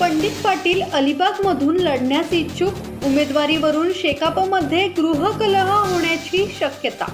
पंडित पाटील अलिबागमधून लढण्यास इच्छुक उमेदवारीवरून शेकापमध्ये गृहकलह होण्याची शक्यता.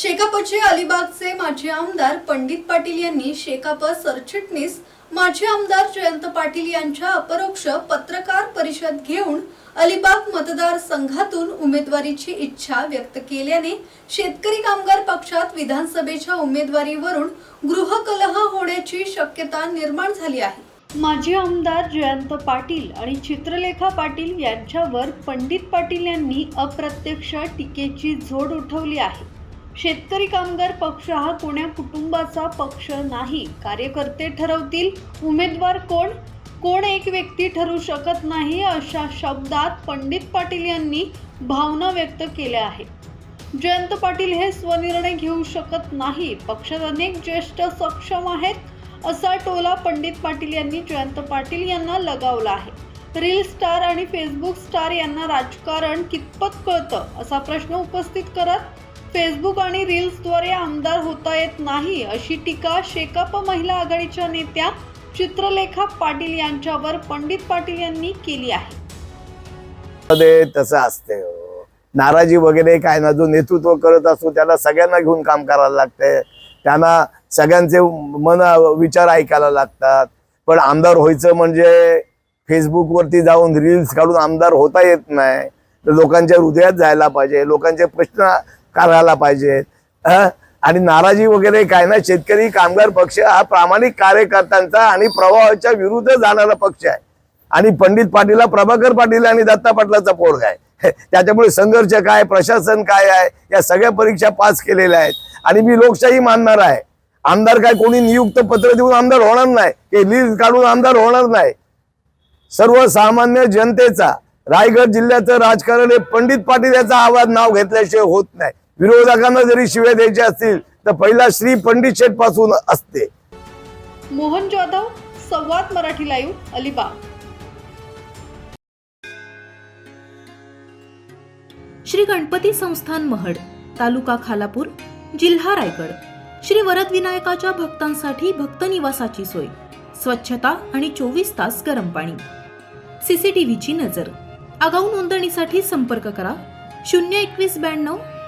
शेकापचे अलिबागचे माजी आमदार पंडित पाटील यांनी शेकाप सरचिटणीस माजी आमदार जयंत पाटील यांच्या अपरोक्ष पत्रकार परिषद घेऊन अलिबाग मतदारसंघातून उमेदवारीची इच्छा व्यक्त केल्याने शेतकरी कामगार पक्षात विधानसभेच्या उमेदवारीवरून गृहकलह होण्याची शक्यता निर्माण झाली आहे. माजी आमदार जयंत पाटील आणि चित्रलेखा पाटील यांच्यावर पंडित पाटील यांनी अप्रत्यक्ष टीकेची झोड उठवली आहे. शेतकरी कामगार पक्ष हा कोण्या कुटुंबाचा पक्ष नाही. कार्यकर्ते ठरवतील उमेदवार कोण? कोण एक व्यक्ती ठरू शकत नाही अशा शब्दात पंडित पाटील यांनी भावना व्यक्त केल्या आहेत. जयंत पाटील हे स्वनिर्णय घेऊ शकत नाही. पक्षात अनेक ज्येष्ठ सक्षम आहेत असा टोला पंडित पाटील यांनी जयंत पाटील यांना लगावला आहे. रील स्टार आणि फेसबुक स्टार यांना राजकारण कितपत कळतं असा प्रश्न उपस्थित करत फेसबुक आणि रील्सद्वारे आमदार होता येत नाही अशी टीका शेकाप महिला आघाडीच्या नेत्या चित्रलेखा पाटील यांच्यावर पंडित पाटील यांनी केली आहे. मध्ये तसं असते हो. नाराजी वगैरे काय ना जो नेतृत्व करत असतो त्याला सगळ्यांना घेऊन काम करायला लागते. त्यांना सगळ्यांचे मन विचार ऐकायला लागतात. पण आमदार व्हायचं म्हणजे फेसबुकवरती जाऊन रील्स काढून आमदार होता येत नाही. तर लोकांच्या हृदयात जायला पाहिजे. लोकांचे प्रश्न करायला पाहिजे. आणि नाराजी वगैरे काय ना शेतकरी कामगार पक्ष हा प्रामाणिक कार्यकर्त्यांचा आणि प्रवाहाच्या विरुद्ध जाणारा पक्ष आहे. आणि पंडित पाटील प्रभाकर पाटील आणि दत्ता पाटलाचा पोरगा आहे. त्याच्यामुळे संघर्ष काय प्रशासन काय आहे या सगळ्या परीक्षा पास केलेल्या आहेत. आणि मी लोकशाही मानणार आहे. आमदार काय कोणी नियुक्त पत्र देऊन आमदार होणार नाही की लीज काढून आमदार होणार नाही. सर्वसामान्य जनतेचा रायगड जिल्ह्याचं राजकारण हे पंडित पाटील याचा आवाज नाव घेतल्याशिवाय होत नाही. विरोधकांना जरी शिव्या द्यायच्या असतील तर पहिला श्री पंडित शेठपासून असते. मोहन जाधव संवाद मराठी लाईव्ह अलिबाग. श्री गणपती संस्थान महड तालुका खालापूर जिल्हा रायगड. श्री वरदविनायकाच्या भक्तांसाठी भक्त निवासाची सोय स्वच्छता आणि चोवीस तास गरम पाणी. सीसीटीव्हीची नजर. आगाऊ नोंदणीसाठी संपर्क करा शून्य एकवीस ब्याण्णव